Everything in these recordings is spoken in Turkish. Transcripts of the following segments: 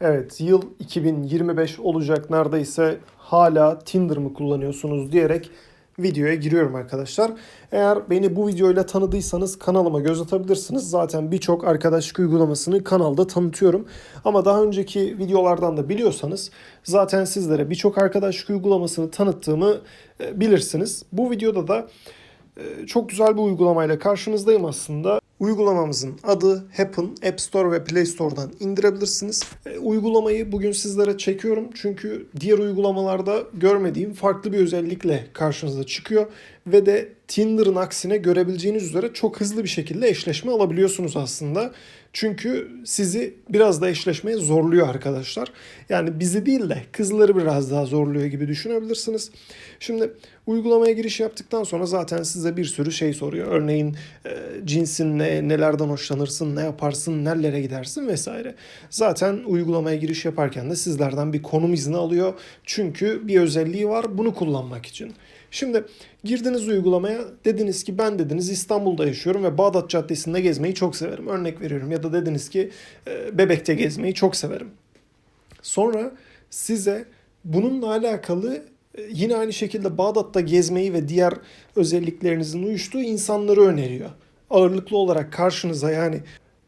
Evet yıl 2025 olacak neredeyse hala Tinder mı kullanıyorsunuz diyerek videoya giriyorum arkadaşlar. Eğer beni bu videoyla tanıdıysanız kanalıma göz atabilirsiniz. Zaten birçok arkadaşlık uygulamasını kanalda tanıtıyorum. Ama daha önceki videolardan da biliyorsanız zaten sizlere birçok arkadaşlık uygulamasını tanıttığımı e, bilirsiniz. Bu videoda da e, çok güzel bir uygulamayla karşınızdayım aslında. Uygulamamızın adı Happen App Store ve Play Store'dan indirebilirsiniz. E, uygulamayı bugün sizlere çekiyorum çünkü diğer uygulamalarda görmediğim farklı bir özellikle karşınıza çıkıyor ve de Tinder'ın aksine görebileceğiniz üzere çok hızlı bir şekilde eşleşme alabiliyorsunuz aslında. Çünkü sizi biraz da eşleşmeye zorluyor arkadaşlar. Yani bizi değil de kızları biraz daha zorluyor gibi düşünebilirsiniz. Şimdi uygulamaya giriş yaptıktan sonra zaten size bir sürü şey soruyor. Örneğin e, cinsin ne, nelerden hoşlanırsın, ne yaparsın, nerelere gidersin vesaire. Zaten uygulamaya giriş yaparken de sizlerden bir konum izni alıyor. Çünkü bir özelliği var bunu kullanmak için. Şimdi girdiniz uygulamaya dediniz ki ben dediniz İstanbul'da yaşıyorum ve Bağdat Caddesi'nde gezmeyi çok severim. Örnek veriyorum ya da dediniz ki e, Bebek'te gezmeyi çok severim. Sonra size bununla alakalı e, yine aynı şekilde Bağdat'ta gezmeyi ve diğer özelliklerinizin uyuştuğu insanları öneriyor. Ağırlıklı olarak karşınıza yani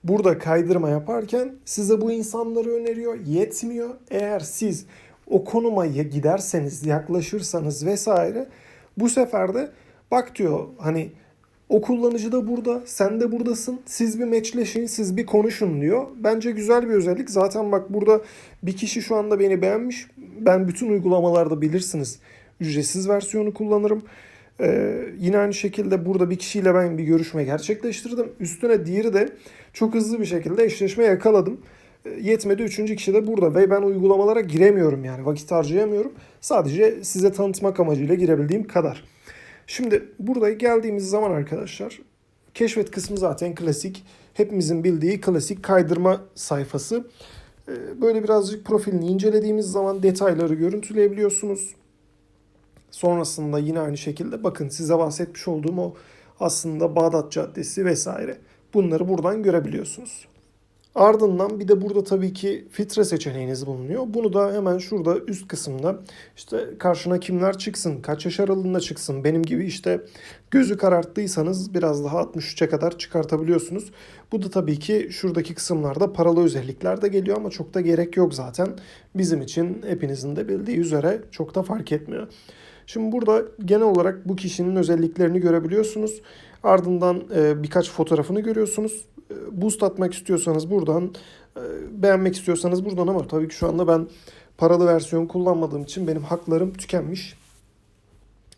burada kaydırma yaparken size bu insanları öneriyor. Yetmiyor. Eğer siz o konuma giderseniz, yaklaşırsanız vesaire bu sefer de bak diyor hani o kullanıcı da burada, sen de buradasın. Siz bir meçleşin, siz bir konuşun diyor. Bence güzel bir özellik. Zaten bak burada bir kişi şu anda beni beğenmiş. Ben bütün uygulamalarda bilirsiniz ücretsiz versiyonu kullanırım. Ee, yine aynı şekilde burada bir kişiyle ben bir görüşme gerçekleştirdim. Üstüne diğeri de çok hızlı bir şekilde eşleşme yakaladım. Ee, yetmedi üçüncü kişi de burada ve ben uygulamalara giremiyorum yani vakit harcayamıyorum. Sadece size tanıtmak amacıyla girebildiğim kadar. Şimdi buraya geldiğimiz zaman arkadaşlar keşfet kısmı zaten klasik. Hepimizin bildiği klasik kaydırma sayfası. Ee, Böyle birazcık profilini incelediğimiz zaman detayları görüntüleyebiliyorsunuz. Sonrasında yine aynı şekilde bakın size bahsetmiş olduğum o aslında Bağdat Caddesi vesaire. Bunları buradan görebiliyorsunuz. Ardından bir de burada tabii ki filtre seçeneğiniz bulunuyor. Bunu da hemen şurada üst kısımda işte karşına kimler çıksın, kaç yaş aralığında çıksın. Benim gibi işte gözü kararttıysanız biraz daha 63'e kadar çıkartabiliyorsunuz. Bu da tabii ki şuradaki kısımlarda paralı özellikler de geliyor ama çok da gerek yok zaten. Bizim için hepinizin de bildiği üzere çok da fark etmiyor. Şimdi burada genel olarak bu kişinin özelliklerini görebiliyorsunuz. Ardından e, birkaç fotoğrafını görüyorsunuz. Boost atmak istiyorsanız buradan, e, beğenmek istiyorsanız buradan ama tabii ki şu anda ben paralı versiyon kullanmadığım için benim haklarım tükenmiş.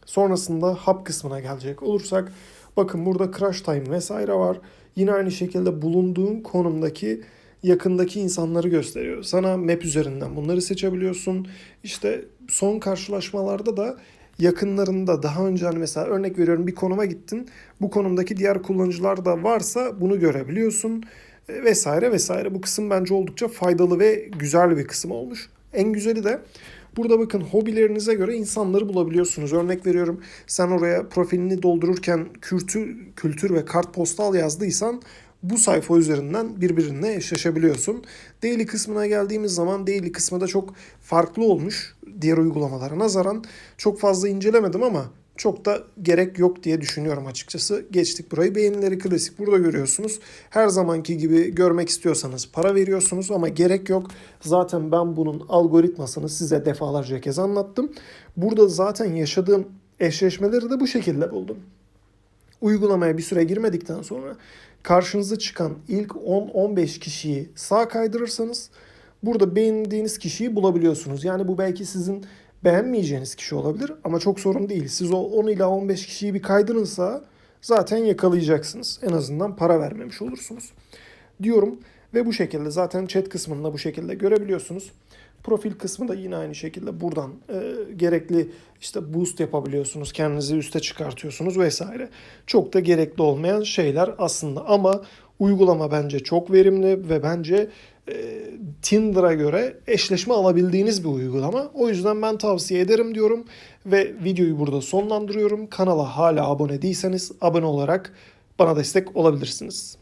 Sonrasında hub kısmına gelecek olursak bakın burada crash time vesaire var. Yine aynı şekilde bulunduğun konumdaki yakındaki insanları gösteriyor. Sana map üzerinden bunları seçebiliyorsun. İşte son karşılaşmalarda da yakınlarında daha önce hani mesela örnek veriyorum bir konuma gittin. Bu konumdaki diğer kullanıcılar da varsa bunu görebiliyorsun e, vesaire vesaire. Bu kısım bence oldukça faydalı ve güzel bir kısım olmuş. En güzeli de Burada bakın hobilerinize göre insanları bulabiliyorsunuz. Örnek veriyorum sen oraya profilini doldururken kültür, kültür ve kartpostal yazdıysan bu sayfa üzerinden birbirine eşleşebiliyorsun. Daily kısmına geldiğimiz zaman daily kısmı da çok farklı olmuş diğer uygulamalara nazaran. Çok fazla incelemedim ama çok da gerek yok diye düşünüyorum açıkçası. Geçtik burayı. Beğenileri klasik burada görüyorsunuz. Her zamanki gibi görmek istiyorsanız para veriyorsunuz ama gerek yok. Zaten ben bunun algoritmasını size defalarca kez anlattım. Burada zaten yaşadığım eşleşmeleri de bu şekilde buldum. Uygulamaya bir süre girmedikten sonra karşınıza çıkan ilk 10-15 kişiyi sağ kaydırırsanız burada beğendiğiniz kişiyi bulabiliyorsunuz. Yani bu belki sizin beğenmeyeceğiniz kişi olabilir ama çok sorun değil. Siz o 10 ila 15 kişiyi bir kaydırınsa zaten yakalayacaksınız. En azından para vermemiş olursunuz. Diyorum ve bu şekilde zaten chat kısmında bu şekilde görebiliyorsunuz. Profil kısmı da yine aynı şekilde buradan e, gerekli işte boost yapabiliyorsunuz. Kendinizi üste çıkartıyorsunuz vesaire. Çok da gerekli olmayan şeyler aslında ama uygulama bence çok verimli ve bence e, Tinder'a göre eşleşme alabildiğiniz bir uygulama. O yüzden ben tavsiye ederim diyorum ve videoyu burada sonlandırıyorum. Kanala hala abone değilseniz abone olarak bana destek olabilirsiniz.